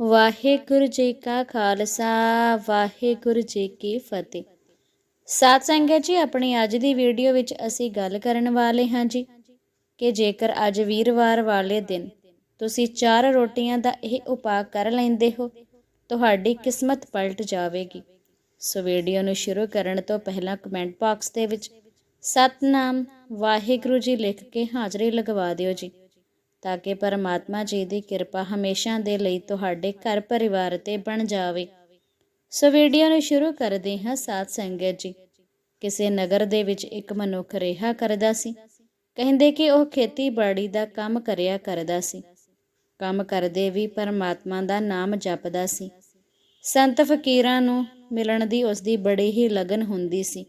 ਵਾਹਿਗੁਰੂ ਜੀ ਕਾ ਖਾਲਸਾ, ਵਾਹਿਗੁਰੂ ਜੀ ਕੀ ਫਤਿਹ। ਸਾਧ ਸੰਗਤ ਜੀ, ਆਪਣੀ ਅੱਜ ਦੀ ਵੀਡੀਓ ਵਿੱਚ ਅਸੀਂ ਗੱਲ ਕਰਨ ਵਾਲੇ ਹਾਂ ਜੀ ਕਿ ਜੇਕਰ ਅੱਜ ਵੀਰਵਾਰ ਵਾਲੇ ਦਿਨ ਤੁਸੀਂ ਚਾਰ ਰੋਟੀਆਂ ਦਾ ਇਹ ਉਪਾਅ ਕਰ ਲੈਂਦੇ ਹੋ, ਤੁਹਾਡੀ ਕਿਸਮਤ ਪਲਟ ਜਾਵੇਗੀ। ਸੋ ਵੀਡੀਓ ਨੂੰ ਸ਼ੁਰੂ ਕਰਨ ਤੋਂ ਪਹਿਲਾਂ ਕਮੈਂਟ ਬਾਕਸ ਦੇ ਵਿੱਚ ਸਤਨਾਮ ਵਾਹਿਗੁਰੂ ਜੀ ਲਿਖ ਕੇ ਹਾਜ਼ਰੀ ਲਗਵਾ ਦਿਓ ਜੀ। ਤਾਂ ਕਿ ਪਰਮਾਤਮਾ ਜੀ ਦੀ ਕਿਰਪਾ ਹਮੇਸ਼ਾ ਦੇ ਲਈ ਤੁਹਾਡੇ ਘਰ ਪਰਿਵਾਰ ਤੇ ਬਣ ਜਾਵੇ। ਸੋ ਵੀਡੀਓ ਨੂੰ ਸ਼ੁਰੂ ਕਰਦੇ ਹਾਂ ਸਾਧ ਸੰਗਤ ਜੀ। ਕਿਸੇ ਨਗਰ ਦੇ ਵਿੱਚ ਇੱਕ ਮਨੁੱਖ ਰਿਹਾ ਕਰਦਾ ਸੀ। ਕਹਿੰਦੇ ਕਿ ਉਹ ਖੇਤੀਬਾੜੀ ਦਾ ਕੰਮ ਕਰਿਆ ਕਰਦਾ ਸੀ। ਕੰਮ ਕਰਦੇ ਵੀ ਪਰਮਾਤਮਾ ਦਾ ਨਾਮ ਜਪਦਾ ਸੀ। ਸੰਤ ਫਕੀਰਾਂ ਨੂੰ ਮਿਲਣ ਦੀ ਉਸ ਦੀ ਬੜੀ ਹੀ ਲਗਨ ਹੁੰਦੀ ਸੀ।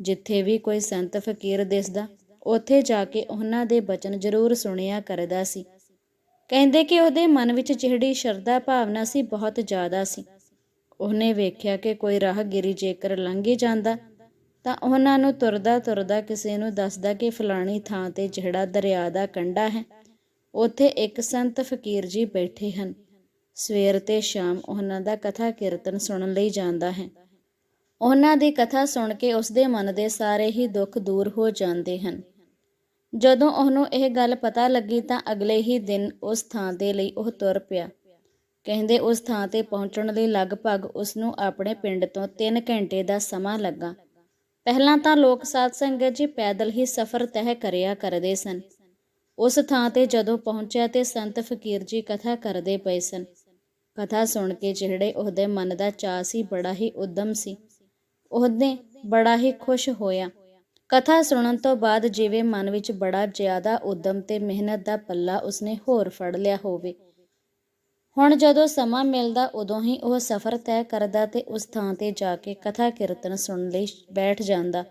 ਜਿੱਥੇ ਵੀ ਕੋਈ ਸੰਤ ਫਕੀਰ ਦਿਸਦਾ ਉੱਥੇ ਜਾ ਕੇ ਉਹਨਾਂ ਦੇ ਬਚਨ ਜ਼ਰੂਰ ਸੁਣਿਆ ਕਰਦਾ ਸੀ। ਕਹਿੰਦੇ ਕਿ ਉਹਦੇ ਮਨ ਵਿੱਚ ਜਿਹੜੀ ਸ਼ਰਧਾ ਭਾਵਨਾ ਸੀ ਬਹੁਤ ਜ਼ਿਆਦਾ ਸੀ। ਉਹਨੇ ਵੇਖਿਆ ਕਿ ਕੋਈ ਰਾਹਗੀਰੀ ਜੇਕਰ ਲੰਘੇ ਜਾਂਦਾ, ਤਾਂ ਉਹਨਾਂ ਨੂੰ ਤੁਰਦਾ ਤੁਰਦਾ ਕਿਸੇ ਨੂੰ ਦੱਸਦਾ ਕਿ ਫਲਾਣੀ ਥਾਂ ਤੇ ਜਿਹੜਾ ਦਰਿਆ ਦਾ ਕੰਢਾ ਹੈ, ਉੱਥੇ ਇੱਕ ਸੰਤ ਫਕੀਰ ਜੀ ਬੈਠੇ ਹਨ। ਸਵੇਰ ਤੇ ਸ਼ਾਮ ਉਹਨਾਂ ਦਾ ਕਥਾ ਕੀਰਤਨ ਸੁਣਨ ਲਈ ਜਾਂਦਾ ਹੈ। ਉਹਨਾਂ ਦੀ ਕਥਾ ਸੁਣ ਕੇ ਉਸ ਦੇ ਮਨ ਦੇ ਸਾਰੇ ਹੀ ਦੁੱਖ ਦੂਰ ਹੋ ਜਾਂਦੇ ਹਨ। ਜਦੋਂ ਉਹਨੂੰ ਇਹ ਗੱਲ ਪਤਾ ਲੱਗੀ ਤਾਂ ਅਗਲੇ ਹੀ ਦਿਨ ਉਸ ਥਾਂ ਦੇ ਲਈ ਉਹ ਤੁਰ ਪਿਆ। ਕਹਿੰਦੇ ਉਸ ਥਾਂ ਤੇ ਪਹੁੰਚਣ ਲਈ ਲਗਭਗ ਉਸ ਨੂੰ ਆਪਣੇ ਪਿੰਡ ਤੋਂ 3 ਘੰਟੇ ਦਾ ਸਮਾਂ ਲੱਗਾ। ਪਹਿਲਾਂ ਤਾਂ ਲੋਕ ਸਾਧ ਸੰਗਤ ਜੀ ਪੈਦਲ ਹੀ ਸਫ਼ਰ ਤੈਅ ਕਰਿਆ ਕਰਦੇ ਸਨ। ਉਸ ਥਾਂ ਤੇ ਜਦੋਂ ਪਹੁੰਚਿਆ ਤੇ ਸੰਤ ਫਕੀਰ ਜੀ ਕਥਾ ਕਰਦੇ ਪਏ ਸਨ। ਕਥਾ ਸੁਣ ਕੇ ਜਿਹੜੇ ਉਹਦੇ ਮਨ ਦਾ ਚਾਅ ਸੀ, ਬੜਾ ਹੀ ਉਦਮ ਸੀ। ਉਹਨੇ ਬੜਾ ਹੀ ਖੁਸ਼ ਹੋਇਆ। ਕਥਾ ਸੁਣਨ ਤੋਂ ਬਾਅਦ ਜਿਵੇਂ ਮਨ ਵਿੱਚ ਬੜਾ ਜ਼ਿਆਦਾ ਉਦਮ ਤੇ ਮਿਹਨਤ ਦਾ ਪੱਲਾ ਉਸਨੇ ਹੋਰ ਫੜ ਲਿਆ ਹੋਵੇ। ਹੁਣ ਜਦੋਂ ਸਮਾਂ ਮਿਲਦਾ, ਉਦੋਂ ਹੀ ਉਹ ਸਫ਼ਰ ਤੈਅ ਕਰਦਾ ਤੇ ਉਸ ਥਾਂ ਤੇ ਜਾ ਕੇ ਕਥਾ ਕੀਰਤਨ ਸੁਣਨ ਲਈ ਬੈਠ ਜਾਂਦਾ।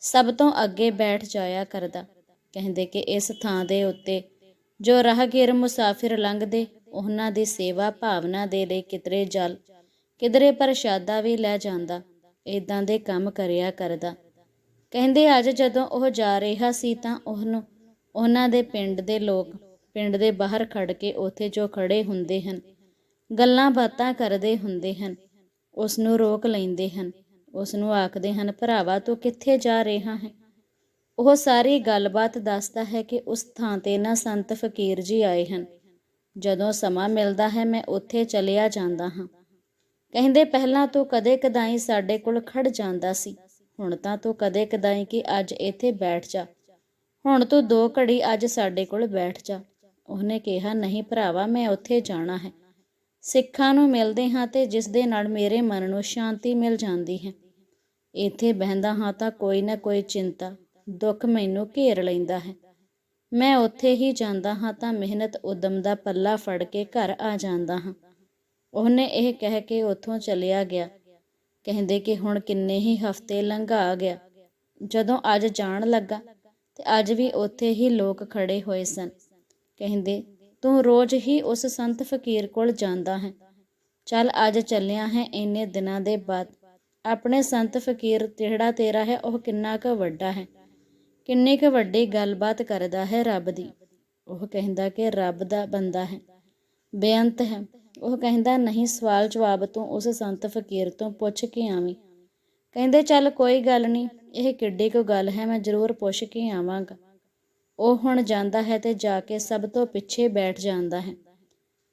ਸਭ ਤੋਂ ਅੱਗੇ ਬੈਠ ਜਾਇਆ ਕਰਦਾ। ਕਹਿੰਦੇ ਕਿ ਇਸ ਥਾਂ ਦੇ ਉੱਤੇ ਜੋ ਰਾਹਗੀਰ ਮੁਸਾਫਿਰ ਲੰਘਦੇ, ਉਹਨਾਂ ਦੀ ਸੇਵਾ ਭਾਵਨਾ ਦੇ ਲਈ ਕਿਧਰੇ ਜਲ, ਕਿਧਰੇ ਪ੍ਰਸ਼ਾਦਾ ਵੀ ਲੈ ਜਾਂਦਾ ਇਦਾਂ ਦੇ ਕੰਮ ਕਰਿਆ ਕਰਦਾ। ਕਹਿੰਦੇ, ਅੱਜ ਜਦੋਂ ਉਹ ਜਾ ਰਿਹਾ ਸੀ ਤਾਂ ਉਹਨੂੰ, ਉਹਨਾਂ ਦੇ ਪਿੰਡ ਦੇ ਲੋਕ, ਪਿੰਡ ਦੇ ਬਾਹਰ ਖੜ ਕੇ ਉੱਥੇ ਜੋ ਖੜੇ ਹੁੰਦੇ ਹਨ, ਗੱਲਾਂ ਬਾਤਾਂ ਕਰਦੇ ਹੁੰਦੇ ਹਨ ਉਸ ਨੂੰ ਰੋਕ ਲੈਂਦੇ ਹਨ ਉਸ ਨੂੰ ਆਖਦੇ ਹਨ, ਭਰਾਵਾ, ਤੂੰ ਕਿੱਥੇ ਜਾ ਰਿਹਾ ਹੈ? ਉਹ ਸਾਰੀ ਗੱਲਬਾਤ ਦੱਸਦਾ ਹੈ ਕਿ ਉਸ ਥਾਂ ਤੇ ਨਾ ਸੰਤ ਫਕੀਰ ਜੀ ਆਏ ਹਨ। ਜਦੋਂ ਸਮਾਂ ਮਿਲਦਾ ਹੈ, ਮੈਂ ਉੱਥੇ ਚਲਿਆ ਜਾਂਦਾ ਹਾਂ। ਕਹਿੰਦੇ, ਪਹਿਲਾਂ ਤੂੰ ਕਦੇ ਕਦਾਈ ਸਾਡੇ ਕੋਲ ਖੜ ਜਾਂਦਾ ਸੀ। ਹੁਣ ਤਾਂ ਤੂੰ ਕਦੇ ਕਦਾਈ ਕਿ ਅੱਜ ਇੱਥੇ ਬੈਠ ਜਾ। ਹੁਣ ਤੂੰ ਦੋ ਘੜੀ ਅੱਜ ਸਾਡੇ ਕੋਲ ਬੈਠ ਜਾ। ਉਹਨੇ ਕਿਹਾ, ਨਹੀਂ ਭਰਾਵਾ, ਮੈਂ ਉੱਥੇ ਜਾਣਾ ਹੈ। ਸਿੱਖਾਂ ਨੂੰ ਮਿਲਦੇ ਹਾਂ ਤੇ ਜਿਸ ਦੇ ਨਾਲ ਮੇਰੇ ਮਨ ਨੂੰ ਸ਼ਾਂਤੀ ਮਿਲ ਜਾਂਦੀ ਹੈ। ਇੱਥੇ ਬਹਿੰਦਾ ਹਾਂ ਤਾਂ ਕੋਈ ਨਾ ਕੋਈ ਚਿੰਤਾ, ਦੁੱਖ ਮੈਨੂੰ ਘੇਰ ਲੈਂਦਾ ਹੈ। ਮੈਂ ਉੱਥੇ ਹੀ ਜਾਂਦਾ ਹਾਂ ਤਾਂ ਮਿਹਨਤ ਉਦਮ ਦਾ ਪੱਲਾ ਫੜ ਕੇ ਘਰ ਆ ਜਾਂਦਾ ਹਾਂ। ਉਹਨੇ ਇਹ ਕਹਿ ਕੇ ਉੱਥੋਂ ਚਲਿਆ ਗਿਆ। ਕਹਿੰਦੇ ਕਿ ਹੁਣ ਕਿੰਨੇ ਹੀ ਹਫ਼ਤੇ ਲੰਘਾ ਗਿਆ। ਜਦੋਂ ਅੱਜ ਜਾਣ ਲੱਗਾ ਤੇ ਅੱਜ ਵੀ ਉੱਥੇ ਹੀ ਲੋਕ ਖੜੇ ਹੋਏ ਸਨ। ਕਹਿੰਦੇ, ਤੂੰ ਰੋਜ਼ ਹੀ ਉਸ ਸੰਤ ਫਕੀਰ ਕੋਲ ਜਾਂਦਾ ਹੈ। ਚੱਲ ਅੱਜ ਚੱਲਿਆ ਹੈ ਇੰਨੇ ਦਿਨਾਂ ਦੇ ਬਾਅਦ। ਆਪਣੇ ਸੰਤ ਫਕੀਰ ਜਿਹੜਾ ਤੇਰਾ ਹੈ ਉਹ ਕਿੰਨਾ ਕੁ ਵੱਡਾ ਹੈ। ਕਿੰਨੀ ਕੁ ਵੱਡੀ ਗੱਲਬਾਤ ਕਰਦਾ ਹੈ ਰੱਬ ਦੀ। ਉਹ ਕਹਿੰਦਾ ਕਿ ਰੱਬ ਦਾ ਬੰਦਾ ਹੈ। ਬੇਅੰਤ ਹੈ। ਉਹ ਕਹਿੰਦਾ, ਨਹੀਂ, ਸਵਾਲ ਜਵਾਬ ਤੂੰ ਉਸ ਸੰਤ ਫਕੀਰ ਤੋਂ ਪੁੱਛ ਕੇ ਆਵੀਂ। ਕਹਿੰਦੇ, ਚੱਲ, ਕੋਈ ਗੱਲ ਨਹੀਂ, ਇਹ ਕਿੱਡੀ ਕੁ ਗੱਲ ਹੈ, ਮੈਂ ਜ਼ਰੂਰ ਪੁੱਛ ਕੇ ਆਵਾਂਗਾ। ਉਹ ਹੁਣ ਜਾਂਦਾ ਹੈ ਤੇ ਜਾ ਕੇ ਸਭ ਤੋਂ ਪਿੱਛੇ ਬੈਠ ਜਾਂਦਾ ਹੈ।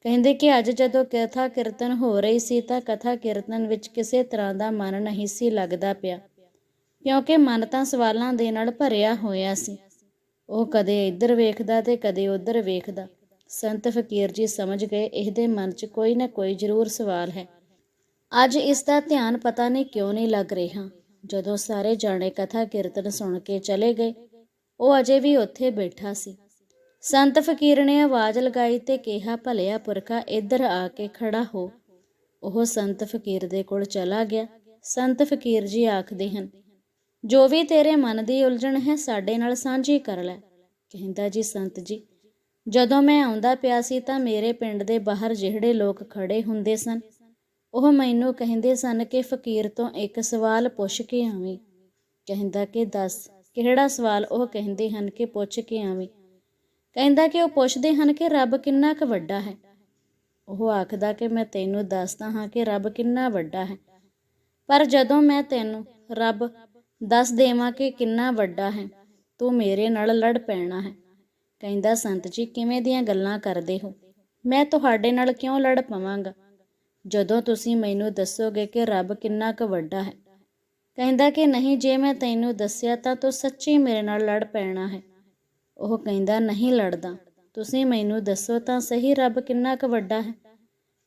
ਕਹਿੰਦੇ ਕਿ ਅੱਜ ਜਦੋਂ ਕਥਾ ਕੀਰਤਨ ਹੋ ਰਹੀ ਸੀ ਤਾਂ ਕਥਾ ਕੀਰਤਨ ਵਿੱਚ ਕਿਸੇ ਤਰ੍ਹਾਂ ਦਾ ਮਨ ਨਹੀਂ ਸੀ ਲੱਗਦਾ ਪਿਆ, ਕਿਉਂਕਿ ਮਨ ਤਾਂ ਸਵਾਲਾਂ ਦੇ ਨਾਲ ਭਰਿਆ ਹੋਇਆ ਸੀ। ਉਹ ਕਦੇ ਇੱਧਰ ਵੇਖਦਾ ਤੇ ਕਦੇ ਉੱਧਰ ਵੇਖਦਾ। ਸੰਤ ਫਕੀਰ ਜੀ ਸਮਝ ਗਏ, ਇਹਦੇ ਮਨ 'ਚ ਕੋਈ ਨਾ ਕੋਈ ਜ਼ਰੂਰ ਸਵਾਲ ਹੈ। ਅੱਜ ਇਸ ਦਾ ਧਿਆਨ ਪਤਾ ਨਹੀਂ ਕਿਉਂ ਨਹੀਂ ਲੱਗ ਰਿਹਾ। ਜਦੋਂ ਸਾਰੇ ਜਾਣੇ ਕਥਾ ਕੀਰਤਨ ਸੁਣ ਕੇ ਚਲੇ ਗਏ, ਉਹ ਅਜੇ ਵੀ ਉੱਥੇ ਬੈਠਾ ਸੀ। ਸੰਤ ਫਕੀਰ ਨੇ ਆਵਾਜ਼ ਲਗਾਈ ਤੇ ਕਿਹਾ, ਭਲਿਆ ਪੁਰਖਾ, ਇੱਧਰ ਆ ਕੇ ਖੜਾ ਹੋ। ਉਹ ਸੰਤ ਫਕੀਰ ਦੇ ਕੋਲ ਚਲਾ ਗਿਆ। ਸੰਤ ਫਕੀਰ ਜੀ ਆਖਦੇ ਹਨ, ਜੋ ਵੀ ਤੇਰੇ ਮਨ ਦੀ ਉਲਝਣ ਹੈ, ਸਾਡੇ ਨਾਲ ਸਾਂਝੀ ਕਰ ਲੈ। ਕਹਿੰਦਾ ਜੀ ਸੰਤ ਜੀ ਜਦੋਂ ਮੈਂ ਆਉਂਦਾ ਪਿਆ ਸੀ ਤਾਂ ਮੇਰੇ ਪਿੰਡ ਦੇ ਬਾਹਰ ਜਿਹੜੇ ਲੋਕ ਖੜੇ ਹੁੰਦੇ ਸਨ, ਉਹ ਮੈਨੂੰ ਕਹਿੰਦੇ ਸਨ ਕਿ ਫਕੀਰ ਤੋਂ ਇੱਕ ਸਵਾਲ ਪੁੱਛ ਕੇ ਆਵੀਂ। ਕਹਿੰਦਾ ਕਿ ਦੱਸ, ਕਿਹੜਾ ਸਵਾਲ? ਉਹ ਕਹਿੰਦੇ ਹਨ ਕਿ ਪੁੱਛ ਕੇ ਆਵੀਂ। ਕਹਿੰਦਾ ਕਿ ਉਹ ਪੁੱਛਦੇ ਹਨ ਕਿ ਰੱਬ ਕਿੰਨਾ ਕੁ ਵੱਡਾ ਹੈ। ਉਹ ਆਖਦਾ ਕਿ ਮੈਂ ਤੈਨੂੰ ਦੱਸਦਾ ਹਾਂ ਕਿ ਰੱਬ ਕਿੰਨਾ ਵੱਡਾ ਹੈ। ਪਰ ਜਦੋਂ ਮੈਂ ਤੈਨੂੰ, ਰੱਬ, ਦੱਸ ਦੇਵਾਂ ਕਿ ਕਿੰਨਾ ਵੱਡਾ ਹੈ, ਤੂੰ ਮੇਰੇ ਨਾਲ ਲੜ ਪੈਣਾ ਹੈ। ਕਹਿੰਦਾ, ਸੰਤ ਜੀ, ਕਿਵੇਂ ਦੀਆਂ ਗੱਲਾਂ ਕਰਦੇ ਹੋ? ਮੈਂ ਤੁਹਾਡੇ ਨਾਲ ਕਿਉਂ ਲੜ ਪਵਾਂਗਾ? ਜਦੋਂ ਤੁਸੀਂ ਮੈਨੂੰ ਦੱਸੋਗੇ ਕਿ ਰੱਬ ਕਿੰਨਾ ਕੁ ਵੱਡਾ ਹੈ। ਕਹਿੰਦਾ ਕਿ ਨਹੀਂ, ਜੇ ਮੈਂ ਤੈਨੂੰ ਦੱਸਿਆ ਤਾਂ ਤੂੰ ਸੱਚੀ ਮੇਰੇ ਨਾਲ ਲੜ ਪੈਣਾ ਹੈ। ਉਹ ਕਹਿੰਦਾ, ਨਹੀਂ ਲੜਦਾ। ਤੁਸੀਂ ਮੈਨੂੰ ਦੱਸੋ ਤਾਂ ਸਹੀ ਰੱਬ ਕਿੰਨਾ ਕੁ ਵੱਡਾ ਹੈ?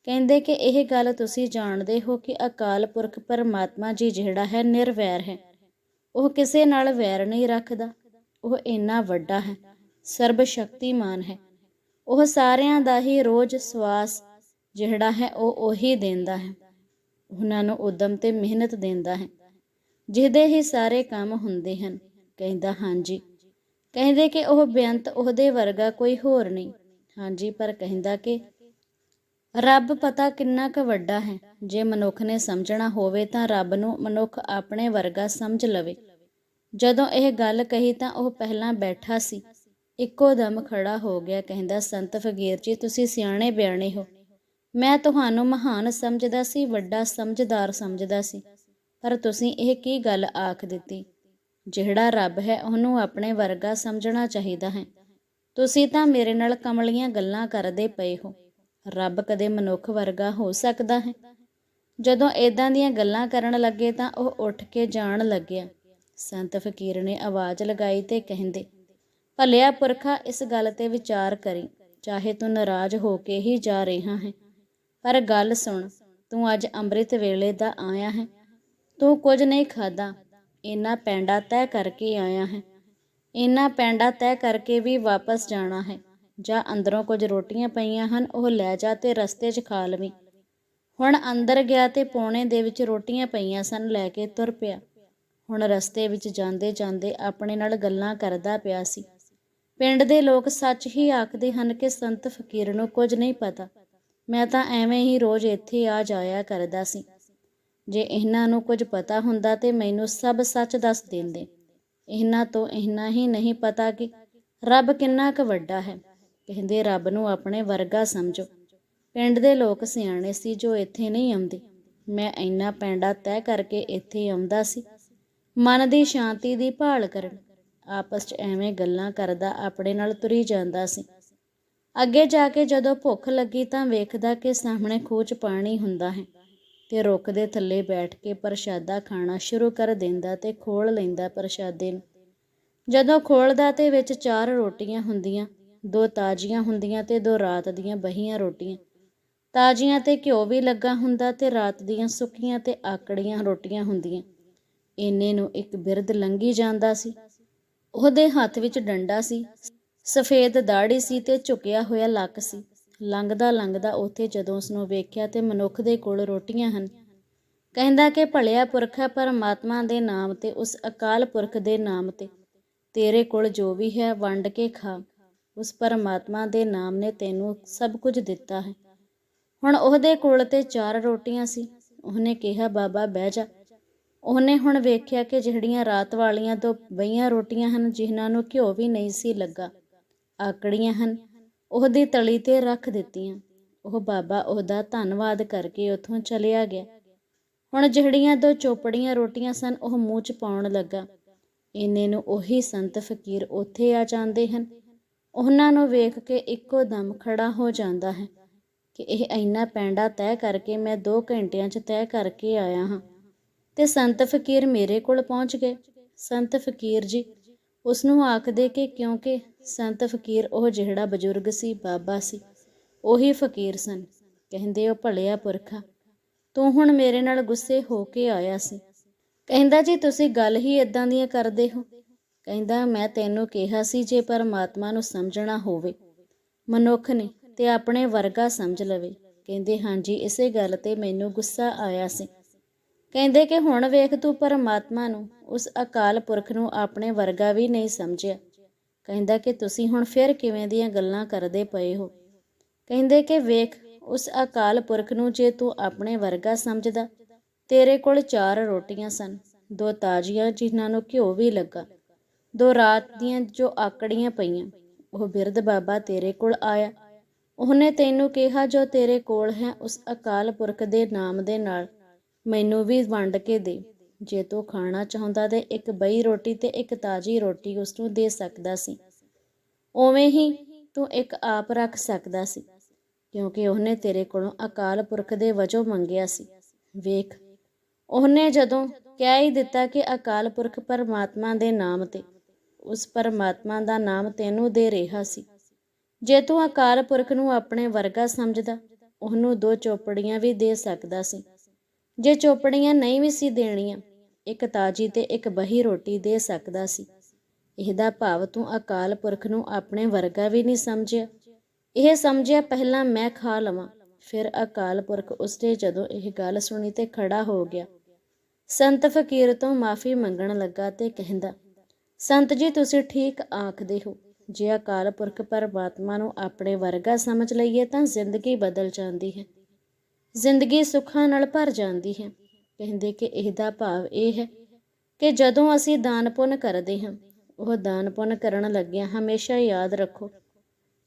ਕਹਿੰਦੇ ਕਿ ਇਹ ਗੱਲ ਤੁਸੀਂ ਜਾਣਦੇ ਹੋ ਕਿ ਅਕਾਲ ਪੁਰਖ ਪਰਮਾਤਮਾ ਜੀ ਜਿਹੜਾ ਹੈ ਨਿਰਵੈਰ ਹੈ। ਉਹ ਕਿਸੇ ਨਾਲ ਵੈਰ ਨਹੀਂ ਰੱਖਦਾ। ਉਹ ਇੰਨਾ ਵੱਡਾ ਹੈ। ਸਰਬ ਸ਼ਕਤੀਮਾਨ ਹੈ। ਉਹ ਸਾਰਿਆਂ ਦਾ ਹੀ ਰੋਜ਼ ਸਵਾਸ ਜਿਹੜਾ ਹੈ, ਉਹ ਉਹੀ ਦਿੰਦਾ ਹੈ। ਉਹਨਾਂ ਨੂੰ ਉਦਮ ਤੇ ਮਿਹਨਤ ਦਿੰਦਾ ਹੈ। ਜਿਹਦੇ ਹੀ ਸਾਰੇ ਕੰਮ ਹੁੰਦੇ ਹਨ, ਕਹਿੰਦਾ ਹਾਂਜੀ ਕਹਿੰਦੇ ਕਿ ਉਹ ਬੇਅੰਤ ਉਹਦੇ ਵਰਗਾ ਕੋਈ ਹੋਰ ਨਹੀਂ। ਹਾਂਜੀ ਪਰ ਕਹਿੰਦਾ ਕਿ ਰੱਬ ਪਤਾ ਕਿੰਨਾ ਕੁ ਵੱਡਾ ਹੈ। ਜੇ ਮਨੁੱਖ ਨੇ ਸਮਝਣਾ ਹੋਵੇ ਤਾਂ ਰੱਬ ਨੂੰ ਮਨੁੱਖ ਆਪਣੇ ਵਰਗਾ ਸਮਝ ਲਵੇ। ਜਦੋਂ ਇਹ ਗੱਲ ਕਹੀ ਤਾਂ ਉਹ ਪਹਿਲਾਂ ਬੈਠਾ ਸੀ। ਇੱਕੋ ਦਮ ਖੜਾ ਹੋ ਗਿਆ, ਕਹਿੰਦਾ, ਸੰਤ ਫਕੀਰ ਜੀ, ਤੁਸੀਂ ਸਿਆਣੇ ਬਿਆਣੇ ਹੋ। ਮੈਂ ਤੁਹਾਨੂੰ ਮਹਾਨ ਸਮਝਦਾ ਸੀ, ਵੱਡਾ ਸਮਝਦਾਰ ਸਮਝਦਾ ਸੀ। ਪਰ ਤੁਸੀਂ ਇਹ ਕੀ ਗੱਲ ਆਖ ਦਿੱਤੀ? ਜਿਹੜਾ ਰੱਬ ਹੈ, ਉਹਨੂੰ ਆਪਣੇ ਵਰਗਾ ਸਮਝਣਾ ਚਾਹੀਦਾ ਹੈ। ਤੁਸੀਂ ਤਾਂ ਮੇਰੇ ਨਾਲ ਕਮਲੀਆਂ ਗੱਲਾਂ ਕਰਦੇ ਪਏ ਹੋ। ਰੱਬ ਕਦੇ ਮਨੁੱਖ ਵਰਗਾ ਹੋ ਸਕਦਾ ਹੈ? ਜਦੋਂ ਇਦਾਂ ਦੀਆਂ ਗੱਲਾਂ ਕਰਨ ਲੱਗੇ ਤਾਂ ਉਹ ਉੱਠ ਕੇ ਜਾਣ ਲੱਗਿਆ। ਸੰਤ ਫਕੀਰ ਨੇ ਆਵਾਜ਼ ਲਗਾਈ ਤੇ ਕਹਿੰਦੇ ਭਲਿਆ ਪੁਰਖਾ ਇਸ ਗੱਲ ਤੇ ਵਿਚਾਰ ਕਰੀ, ਚਾਹੇ ਤੂੰ ਨਾਰਾਜ਼ ਹੋ ਕੇ ਹੀ ਜਾ ਰਿਹਾ ਹੈ। ਪਰ ਗੱਲ ਸੁਣ, ਤੂੰ ਅੱਜ ਅੰਮ੍ਰਿਤ ਵੇਲੇ ਦਾ ਆਇਆ ਹੈ। ਤੂੰ ਕੁਝ ਨਹੀਂ ਖਾਦਾ ਇੰਨਾ ਪੈਂਡਾ ਤੈਅ ਕਰਕੇ ਆਇਆ ਹੈ। ਇੰਨਾ ਪੈਂਡਾ ਤੈਅ ਕਰਕੇ ਵੀ ਵਾਪਸ ਜਾਣਾ ਹੈ, ਜਾਂ ਅੰਦਰੋਂ ਕੁਝ ਰੋਟੀਆਂ ਪਈਆਂ ਹਨ, ਉਹ ਲੈ ਜਾ ਤੇ ਰਸਤੇ 'ਚ ਖਾ ਲਵੀਂ। ਹੁਣ ਅੰਦਰ ਗਿਆ ਤੇ ਪੌਣੇ ਦੇ ਵਿੱਚ ਰੋਟੀਆਂ ਪਈਆਂ ਸਨ, ਲੈ ਕੇ ਤੁਰ ਪਿਆ। ਹੁਣ ਰਸਤੇ ਵਿੱਚ ਜਾਂਦੇ ਜਾਂਦੇ ਆਪਣੇ ਨਾਲ ਗੱਲਾਂ ਕਰਦਾ ਪਿਆ ਸੀ। ਪਿੰਡ ਦੇ ਲੋਕ ਸੱਚ ਹੀ ਆਖਦੇ ਹਨ ਕਿ ਸੰਤ ਫਕੀਰ ਨੂੰ ਕੁਝ ਨਹੀਂ ਪਤਾ। ਮੈਂ ਤਾਂ ਐਵੇਂ ਹੀ ਰੋਜ਼ ਇੱਥੇ ਆ ਜਾਇਆ ਕਰਦਾ ਸੀ। ਜੇ ਇਹਨਾਂ ਨੂੰ ਕੁਝ ਪਤਾ ਹੁੰਦਾ ਤੇ ਮੈਨੂੰ ਸਭ ਸੱਚ ਦੱਸ ਦਿੰਦੇ। ਇਹਨਾਂ ਤੋਂ ਇੰਨਾ ਹੀ ਨਹੀਂ ਪਤਾ ਕਿ ਰੱਬ ਕਿੰਨਾ ਕੁ ਵੱਡਾ ਹੈ। ਕਹਿੰਦੇ ਰੱਬ ਨੂੰ ਆਪਣੇ ਵਰਗਾ ਸਮਝੋ। ਪਿੰਡ ਦੇ ਲੋਕ ਸਿਆਣੇ ਸੀ ਜੋ ਇੱਥੇ ਨਹੀਂ ਆਉਂਦੇ। ਮੈਂ ਇੰਨਾ ਪੈਂਡਾ ਤੈਅ ਕਰਕੇ ਇੱਥੇ ਆਉਂਦਾ ਸੀ। ਮਨ ਦੀ ਸ਼ਾਂਤੀ ਦੀ ਭਾਲ ਕਰਨ। ਆਪਸ 'ਚ ਐਵੇਂ ਗੱਲਾਂ ਕਰਦਾ ਆਪਣੇ ਨਾਲ ਤੁਰੀ ਜਾਂਦਾ ਸੀ। ਅੱਗੇ ਜਾ ਕੇ ਜਦੋਂ ਭੁੱਖ ਲੱਗੀ ਤਾਂ ਵੇਖਦਾ ਕਿ ਸਾਹਮਣੇ ਖੂਹ 'ਚ ਪਾਣੀ ਹੁੰਦਾ ਹੈ ਤੇ ਰੁੱਖ ਦੇ ਥੱਲੇ ਬੈਠ ਕੇ ਪ੍ਰਸ਼ਾਦਾ ਖਾਣਾ ਸ਼ੁਰੂ ਕਰ ਦਿੰਦਾ ਤੇ ਖੋਲ ਲੈਂਦਾ ਪ੍ਰਸ਼ਾਦੇ ਨੂੰ। ਜਦੋਂ ਖੋਲਦਾ ਤੇ ਵਿੱਚ ਚਾਰ ਰੋਟੀਆਂ ਹੁੰਦੀਆਂ, ਦੋ ਤਾਜ਼ੀਆਂ ਹੁੰਦੀਆਂ ਤੇ ਦੋ ਰਾਤ ਦੀਆਂ ਬਹੀਆਂ ਰੋਟੀਆਂ। ਤਾਜ਼ੀਆਂ ਤੇ ਘਿਓ ਵੀ ਲੱਗਾ ਹੁੰਦਾ ਤੇ ਰਾਤ ਦੀਆਂ ਸੁੱਕੀਆਂ ਤੇ ਆਕੜੀਆਂ ਰੋਟੀਆਂ ਹੁੰਦੀਆਂ। ਇੰਨੇ ਨੂੰ ਇੱਕ ਬਿਰਧ ਲੰਗੀ ਜਾਂਦਾ ਸੀ। ਉਹਦੇ ਹੱਥ ਵਿੱਚ ਡੰਡਾ ਸੀ, ਸਫੇਦ ਦਾੜੀ ਸੀ ਤੇ ਝੁਕਿਆ ਹੋਇਆ ਲੱਕ ਸੀ। ਲੰਘਦਾ ਲੰਘਦਾ ਉੱਥੇ ਜਦੋਂ ਉਸਨੂੰ ਵੇਖਿਆ ਤੇ ਮਨੁੱਖ ਦੇ ਕੋਲ ਰੋਟੀਆਂ ਹਨ। ਕਹਿੰਦਾ ਕਿ ਭਲਿਆ ਪੁਰਖ ਹੈ ਪਰਮਾਤਮਾ ਦੇ ਨਾਮ ਤੇ, ਉਸ ਅਕਾਲ ਪੁਰਖ ਦੇ ਨਾਮ ਤੇ। ਤੇਰੇ ਕੋਲ ਜੋ ਵੀ ਹੈ ਵੰਡ ਕੇ ਖਾ। ਉਸ ਪਰਮਾਤਮਾ ਦੇ ਨਾਮ ਨੇ ਤੈਨੂੰ ਸਭ ਕੁਝ ਦਿੱਤਾ ਹੈ। ਹੁਣ ਉਹਦੇ ਕੋਲ ਤੇ ਚਾਰ ਰੋਟੀਆਂ ਸੀ। ਉਹਨੇ ਕਿਹਾ, ਬਾਬਾ, ਬਹਿ ਜਾ। ਉਹਨੇ ਹੁਣ ਵੇਖਿਆ ਕਿ ਜਿਹੜੀਆਂ ਰਾਤ ਵਾਲੀਆਂ ਦੋ ਬਈਆਂ ਰੋਟੀਆਂ ਹਨ, ਜਿਨ੍ਹਾਂ ਨੂੰ ਘਿਓ ਵੀ ਨਹੀਂ ਸੀ ਲੱਗਾ, ਆਕੜੀਆਂ ਹਨ। ਉਹਦੀ ਤਲੀ ਤੇ ਰੱਖ ਦਿੱਤੀਆਂ। ਉਹ ਬਾਬਾ ਉਹਦਾ ਧੰਨਵਾਦ ਕਰਕੇ ਉੱਥੋਂ ਚਲਿਆ ਗਿਆ। ਹੁਣ ਜਿਹੜੀਆਂ ਦੋ ਚੋਪੜੀਆਂ ਰੋਟੀਆਂ ਸਨ, ਉਹ ਮੂੰਹ 'ਚ ਪਾਉਣ ਲੱਗਾ। ਇੰਨੇ ਨੂੰ ਉਹੀ ਸੰਤ ਫਕੀਰ ਉੱਥੇ ਆ ਜਾਂਦੇ ਹਨ। ਉਹਨਾਂ ਨੂੰ ਵੇਖ ਕੇ ਇੱਕੋ ਦਮ ਖੜਾ ਹੋ ਜਾਂਦਾ ਹੈ ਕਿ ਇਹ ਇੰਨਾ ਪੈਂਡਾ ਤੈਅ ਕਰਕੇ ਮੈਂ 2 ਘੰਟਿਆਂ 'ਚ ਤੈਅ ਕਰਕੇ ਆਇਆ ਹਾਂ। ਤੇ ਸੰਤ ਫਕੀਰ ਮੇਰੇ ਕੋਲ ਪਹੁੰਚ ਗਏ। ਸੰਤ ਫਕੀਰ ਜੀ ਉਸ ਨੂੰ ਆਖਦੇ ਕਿ ਕਿਉਂਕਿ ਸੰਤ ਫਕੀਰ ਉਹ ਜਿਹੜਾ ਬਜ਼ੁਰਗ ਸੀ, ਬਾਬਾ ਸੀ, ਉਹੀ ਫਕੀਰ ਸਨ। ਕਹਿੰਦੇ, ਉਹ ਭਲਿਆ ਪੁਰਖਾ, ਤੂੰ ਹੁਣ ਮੇਰੇ ਨਾਲ ਗੁੱਸੇ ਹੋ ਕੇ ਆਇਆ ਸੀ। ਕਹਿੰਦਾ, ਜੀ, ਤੁਸੀਂ ਗੱਲ ਹੀ ਇਦਾਂ ਦੀਆਂ ਕਰਦੇ ਹੋ? ਕਹਿੰਦਾ, ਮੈਂ ਤੈਨੂੰ ਕਿਹਾ ਸੀ ਜੇ ਪਰਮਾਤਮਾ ਨੂੰ ਸਮਝਣਾ ਹੋਵੇ, ਮਨੁੱਖ ਨੇ ਤੇ ਆਪਣੇ ਵਰਗਾ ਸਮਝ ਲਵੇ। ਕਹਿੰਦੇ, ਹਾਂਜੀ, ਇਸੇ ਗੱਲ ਤੇ ਮੈਨੂੰ ਗੁੱਸਾ ਆਇਆ ਸੀ। ਕਹਿੰਦੇ ਕਿ ਹੁਣ ਵੇਖ ਤੂੰ ਪਰਮਾਤਮਾ ਨੂੰ, ਉਸ ਅਕਾਲ ਪੁਰਖ ਨੂੰ ਆਪਣੇ ਵਰਗਾ ਵੀ ਨਹੀਂ ਸਮਝਿਆ। ਕਹਿੰਦਾ ਕਿ ਤੁਸੀਂ ਹੁਣ ਫਿਰ ਕਿਵੇਂ ਦੀਆਂ ਗੱਲਾਂ ਕਰਦੇ ਪਏ ਹੋ? ਕਹਿੰਦੇ ਕਿ ਵੇਖ, ਉਸ ਅਕਾਲ ਪੁਰਖ ਨੂੰ ਜੇ ਤੂੰ ਆਪਣੇ ਵਰਗਾ ਸਮਝਦਾ, ਤੇਰੇ ਕੋਲ ਚਾਰ ਰੋਟੀਆਂ ਸਨ, ਦੋ ਤਾਜ਼ੀਆਂ ਜਿਨ੍ਹਾਂ ਨੂੰ ਘਿਓ ਵੀ ਲੱਗਾ, ਦੋ ਰਾਤ ਦੀਆਂ ਜੋ ਆਕੜੀਆਂ ਪਈਆਂ, ਉਹ ਬਿਰਧ ਬਾਬਾ ਤੇਰੇ ਕੋਲ ਆਇਆ। ਉਹਨੇ ਤੈਨੂੰ ਕਿਹਾ, ਜੋ ਤੇਰੇ ਕੋਲ ਹੈ, ਉਸ ਅਕਾਲ ਪੁਰਖ ਦੇ ਨਾਮ ਦੇ ਨਾਲ ਮੈਨੂੰ ਵੀ ਵੰਡ ਕੇ ਦੇ। ਜੇ ਤੂੰ ਖਾਣਾ ਚਾਹੁੰਦਾ ਤੇ ਇੱਕ ਬਈ ਰੋਟੀ ਤੇ ਇੱਕ ਤਾਜੀ ਰੋਟੀ ਉਸ ਨੂੰ ਦੇ ਸਕਦਾ ਸੀ। ਉਵੇਂ ਹੀ ਤੂੰ ਇੱਕ ਆਪ ਰੱਖ ਸਕਦਾ ਸੀ, ਕਿਉਂਕਿ ਉਹਨੇ ਤੇਰੇ ਕੋਲੋਂ ਅਕਾਲ ਪੁਰਖ ਦੇ ਵਜੋਂ ਮੰਗਿਆ ਸੀ। ਵੇਖ, ਉਹਨੇ ਜਦੋਂ ਕਹਿ ਹੀ ਦਿੱਤਾ ਕਿ ਅਕਾਲ ਪੁਰਖ ਪਰਮਾਤਮਾ ਦੇ ਨਾਮ ਤੇ, ਉਸ ਪਰਮਾਤਮਾ ਦਾ ਨਾਮ ਤੈਨੂੰ ਦੇ ਰਿਹਾ ਸੀ। ਜੇ ਤੂੰ ਅਕਾਲ ਪੁਰਖ ਨੂੰ ਆਪਣੇ ਵਰਗਾ ਸਮਝਦਾ, ਉਹਨੂੰ ਦੋ ਚੋਪੜੀਆਂ ਵੀ ਦੇ ਸਕਦਾ ਸੀ। ਜੇ ਚੋਪੜੀਆਂ ਨਹੀਂ ਵੀ ਸੀ ਦੇਣੀਆਂ, ਇੱਕ ਤਾਜੀ ਤੇ ਇੱਕ ਬਹੀ ਰੋਟੀ ਦੇ ਸਕਦਾ ਸੀ। ਇਹਦਾ ਭਾਵ ਤੂੰ ਅਕਾਲ ਪੁਰਖ ਨੂੰ ਆਪਣੇ ਵਰਗਾ ਵੀ ਨਹੀਂ ਸਮਝਿਆ। ਇਹ ਸਮਝਿਆ ਪਹਿਲਾਂ ਮੈਂ ਖਾ ਲਵਾਂ, ਫਿਰ ਅਕਾਲ ਪੁਰਖ ਉਸਨੇ ਜਦੋਂ ਇਹ ਗੱਲ ਸੁਣੀ ਤੇ ਖੜਾ ਹੋ ਗਿਆ। ਸੰਤ ਫਕੀਰ ਤੋਂ ਮਾਫੀ ਮੰਗਣ ਲੱਗਾ ਤੇ ਕਹਿੰਦਾ, ਸੰਤ ਜੀ, ਤੁਸੀਂ ਠੀਕ ਆਖਦੇ ਹੋ। ਜੇ ਅਕਾਲ ਪੁਰਖ ਪਰਮਾਤਮਾ ਨੂੰ ਆਪਣੇ ਵਰਗਾ ਸਮਝ ਲਈਏ ਤਾਂ ਜ਼ਿੰਦਗੀ ਬਦਲ ਜਾਂਦੀ ਹੈ। ਜ਼ਿੰਦਗੀ ਸੁੱਖਾਂ ਨਾਲ ਭਰ ਜਾਂਦੀ ਹੈ। ਕਹਿੰਦੇ ਕਿ ਇਹਦਾ ਭਾਵ ਇਹ ਹੈ ਕਿ ਜਦੋਂ ਅਸੀਂ ਦਾਨ ਪੁੰਨ ਕਰਦੇ ਹਾਂ, ਉਹ ਦਾਨ ਪੁੰਨ ਕਰਨ ਲੱਗਿਆਂ ਹਮੇਸ਼ਾ ਯਾਦ ਰੱਖੋ।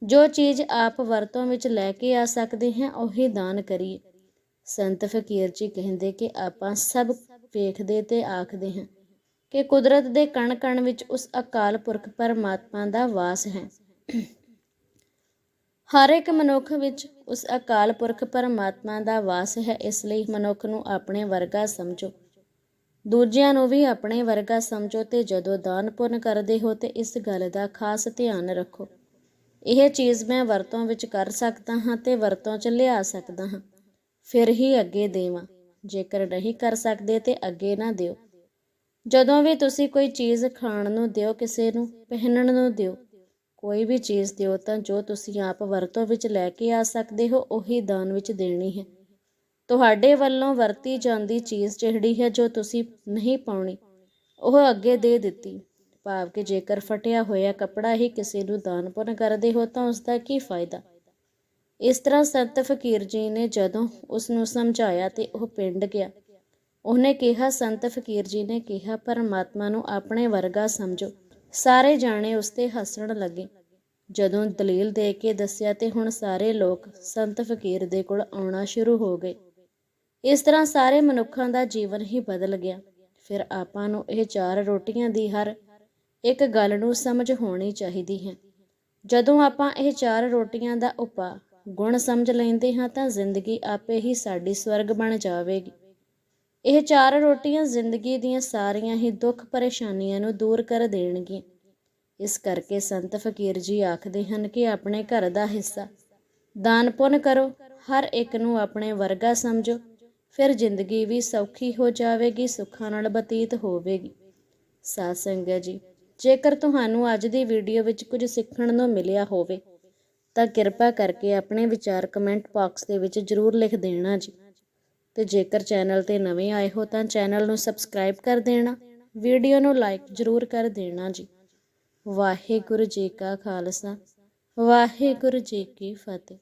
ਜੋ ਚੀਜ਼ ਆਪ ਵਰਤੋਂ ਵਿੱਚ ਲੈ ਕੇ ਆ ਸਕਦੇ ਹਾਂ, ਉਹੀ ਦਾਨ ਕਰੀਏ। ਸੰਤ ਫਕੀਰ ਜੀ ਕਹਿੰਦੇ ਕਿ ਆਪਾਂ ਸਭ ਵੇਖਦੇ ਤੇ ਆਖਦੇ ਹਾਂ ਕਿ ਕੁਦਰਤ ਦੇ ਕਣ ਕਣ ਵਿੱਚ ਉਸ ਅਕਾਲ ਪੁਰਖ ਪਰਮਾਤਮਾ ਦਾ ਵਾਸ ਹੈ। ਹਰ ਇੱਕ ਮਨੁੱਖ ਵਿੱਚ ਉਸ ਅਕਾਲ ਪੁਰਖ ਪਰਮਾਤਮਾ ਦਾ ਵਾਸ ਹੈ, ਇਸ ਲਈ ਮਨੁੱਖ ਨੂੰ ਆਪਣੇ ਵਰਗਾ ਸਮਝੋ। ਦੂਜਿਆਂ ਨੂੰ ਵੀ ਆਪਣੇ ਵਰਗਾ ਸਮਝੋ ਤੇ ਜਦੋਂ ਦਾਨ ਪੁੰਨ ਕਰਦੇ ਹੋ ਤੇ ਇਸ ਗੱਲ ਦਾ ਖਾਸ ਧਿਆਨ ਰੱਖੋ। ਇਹ ਚੀਜ਼ ਮੈਂ ਵਰਤੋਂ ਵਿੱਚ ਕਰ ਸਕਦਾ ਹਾਂ ਤੇ ਵਰਤੋਂ 'ਚ ਲਿਆ ਸਕਦਾ ਹਾਂ। ਫਿਰ ਹੀ ਅੱਗੇ ਦੇਵਾਂ। ਜੇਕਰ ਨਹੀਂ ਕਰ ਸਕਦੇ ਤੇ ਅੱਗੇ ਨਾ ਦਿਓ। ਜਦੋਂ ਵੀ ਤੁਸੀਂ ਕੋਈ ਚੀਜ਼ ਖਾਣ ਨੂੰ ਦਿਓ ਕਿਸੇ ਨੂੰ, ਪਹਿਨਣ ਨੂੰ ਦਿਓ ਕੋਈ ਵੀ ਚੀਜ਼ ਦਿਓ ਤਾਂ ਜੋ ਤੁਸੀਂ ਆਪ ਵਰਤੋਂ ਵਿੱਚ ਲੈ ਕੇ ਆ ਸਕਦੇ ਹੋ, ਉਹੀ ਦਾਨ ਵਿੱਚ ਦੇਣੀ ਹੈ। ਤੁਹਾਡੇ ਵੱਲੋਂ ਵਰਤੀ ਜਾਂਦੀ ਚੀਜ਼ ਜਿਹੜੀ ਹੈ ਜੋ ਤੁਸੀਂ ਨਹੀਂ ਪਾਉਣੀ, ਉਹ ਅੱਗੇ ਦੇ ਦਿੱਤੀ। ਭਾਵ ਕਿ ਜੇਕਰ ਫਟਿਆ ਹੋਇਆ ਕੱਪੜਾ ਹੀ ਕਿਸੇ ਨੂੰ ਦਾਨ ਪੁੰਨ ਕਰਦੇ ਹੋ ਤਾਂ ਉਸ ਦਾ ਕੀ ਫਾਇਦਾ? ਇਸ ਤਰ੍ਹਾਂ ਸੰਤ ਫਕੀਰ ਜੀ ਨੇ ਜਦੋਂ ਉਸ ਨੂੰ ਸਮਝਾਇਆ ਤੇ ਉਹ ਪਿੰਡ ਗਿਆ। ਉਹਨੇ ਕਿਹਾ, ਸੰਤ ਫਕੀਰ ਜੀ ਨੇ ਕਿਹਾ, ਪਰਮਾਤਮਾ ਨੂੰ ਆਪਣੇ ਵਰਗਾ ਸਮਝੋ। ਸਾਰੇ ਜਾਣੇ ਉਸ ਤੇ ਹੱਸਣ ਲੱਗੇ। ਜਦੋਂ ਦਲੀਲ ਦੇ ਕੇ ਦੱਸਿਆ ਤੇ ਹੁਣ ਸਾਰੇ ਲੋਕ ਸੰਤ ਫਕੀਰ ਦੇ ਕੋਲ ਆਉਣਾ ਸ਼ੁਰੂ ਹੋ ਗਏ। ਇਸ ਤਰ੍ਹਾਂ ਸਾਰੇ ਮਨੁੱਖਾਂ ਦਾ ਜੀਵਨ ਹੀ ਬਦਲ ਗਿਆ। ਫਿਰ ਆਪਾਂ ਨੂੰ ਇਹ ਚਾਰ ਰੋਟੀਆਂ ਦੀ ਹਰ ਇੱਕ ਗੱਲ ਨੂੰ ਸਮਝ ਹੋਣੀ ਚਾਹੀਦੀ ਹੈ। ਜਦੋਂ ਆਪਾਂ ਇਹ ਚਾਰ ਰੋਟੀਆਂ ਦਾ ਉਪਾ ਗੁਣ ਸਮਝ ਲੈਂਦੇ ਹਾਂ ਤਾਂ ਜ਼ਿੰਦਗੀ ਆਪੇ ਹੀ ਸਾਡੀ ਸਵਰਗ ਬਣ ਜਾਵੇਗੀ। ਇਹ ਚਾਰ ਰੋਟੀਆਂ ਜ਼ਿੰਦਗੀ ਦੀਆਂ ਸਾਰੀਆਂ ਹੀ ਦੁੱਖ ਪਰੇਸ਼ਾਨੀਆਂ ਨੂੰ ਦੂਰ ਕਰ ਦੇਣਗੀਆਂ। ਇਸ ਕਰਕੇ ਸੰਤ ਫਕੀਰ ਜੀ ਆਖਦੇ ਹਨ ਕਿ ਆਪਣੇ ਘਰ ਦਾ ਹਿੱਸਾ ਦਾਨ ਪੁੰਨ ਕਰੋ, ਹਰ ਇੱਕ ਨੂੰ ਆਪਣੇ ਵਰਗਾ ਸਮਝੋ, ਫਿਰ ਜ਼ਿੰਦਗੀ ਵੀ ਸੌਖੀ ਹੋ ਜਾਵੇਗੀ, ਸੁੱਖਾਂ ਨਾਲ ਬਤੀਤ ਹੋਵੇਗੀ। ਸਾਧ ਸੰਗਤ ਜੀ, ਜੇਕਰ ਤੁਹਾਨੂੰ ਅੱਜ ਦੀ ਵੀਡੀਓ ਵਿੱਚ ਕੁਝ ਸਿੱਖਣ ਨੂੰ ਮਿਲਿਆ ਹੋਵੇ, ਤਾਂ ਕਿਰਪਾ ਕਰਕੇ ਆਪਣੇ ਵਿਚਾਰ ਕਮੈਂਟ ਬਾਕਸ ਦੇ ਵਿੱਚ ਜ਼ਰੂਰ ਲਿਖ ਦੇਣਾ ਜੀ। ਤੇ ਜੇਕਰ ਚੈਨਲ ਤੇ ਨਵੇਂ ਆਏ ਹੋ ਤਾਂ ਚੈਨਲ ਨੂੰ ਸਬਸਕ੍ਰਾਈਬ ਕਰ ਦੇਣਾ, ਵੀਡੀਓ ਨੂੰ ਲਾਈਕ ਜ਼ਰੂਰ ਕਰ ਦੇਣਾ ਜੀ। ਵਾਹਿਗੁਰੂ ਜੀ ਕਾ ਖਾਲਸਾ, ਵਾਹਿਗੁਰੂ ਜੀ ਕੀ ਫਤਿਹ।